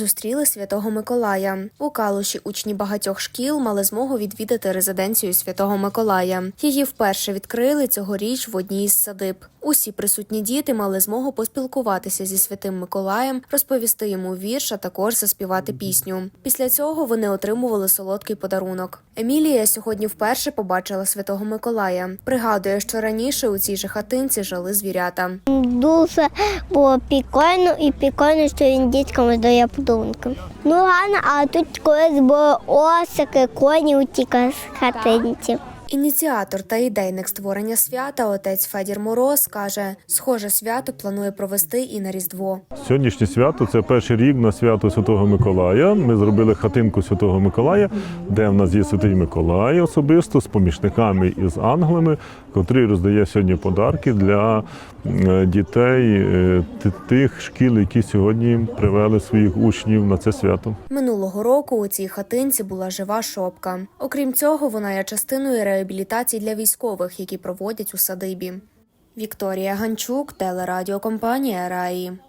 зустріли святого Миколая. У Калуші учні багатьох шкіл мали змогу відвідати резиденцію святого Миколая. Її вперше відкрили цьогоріч в одній із садиб. Усі присутні діти мали змогу поспілкуватися зі святим Миколаєм, розповісти йому вірш, а також заспівати пісню. Після цього вони отримували солодкий подарунок. Емілія сьогодні вперше побачила святого Миколая. Пригадує, що раніше у цій же хатинці жили звірята. Дуже було прикольно і прикольно, що він діткам роздає подарунки. Ну ладно, а тут колись були осики, коні у тій хатинці. Ініціатор та ідейник створення свята отець Федір Мороз каже, схоже свято планує провести і на Різдво. Сьогоднішнє свято це перший рік на свято Святого Миколая. Ми зробили хатинку Святого Миколая, де в нас є Святий Миколай особисто з помічниками і з ангелами, котрий роздає сьогодні подарки для е, дітей е, тих шкіл, які сьогодні привели своїх учнів на це свято. Минулого року у цій хатинці була жива шопка. Окрім цього, вона є частиною реабілітації для військових, які проводять у садибі. Вікторія Ганчук, телерадіокомпанія Раї.